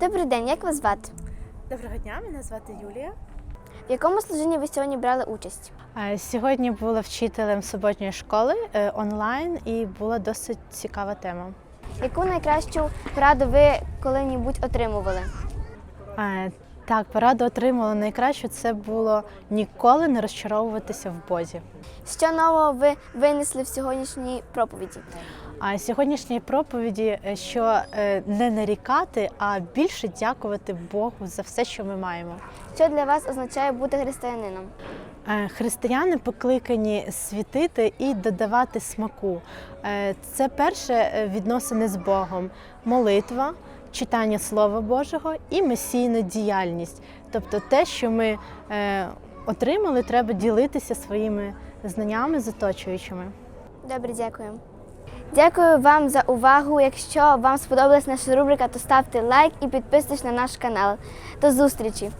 Добрий день, як вас звати? Доброго дня, мене звати Юлія. В якому служінні ви сьогодні брали участь? Е, Сьогодні була вчителем суботньої школи е, онлайн і була досить цікава тема. Яку найкращу пораду ви коли-небудь отримували? Так, пораду отримала найкраще це було ніколи не розчаровуватися в Бозі. Що нового ви винесли в сьогоднішній проповіді? А сьогоднішній проповіді, е, що е, не нарікати, а більше дякувати Богу за все, що ми маємо. Що для вас означає бути християнином? Е, Християни покликані світити і додавати смаку. Це перше відносини з Богом, молитва, читання Слова Божого і месійна діяльність. Тобто те, що ми е, отримали, треба ділитися своїми знаннями з оточуючими. Добре, дякую. Дякую вам за увагу. Якщо вам сподобалась наша рубрика, то ставте лайк і підписуйтесь на наш канал. До зустрічі!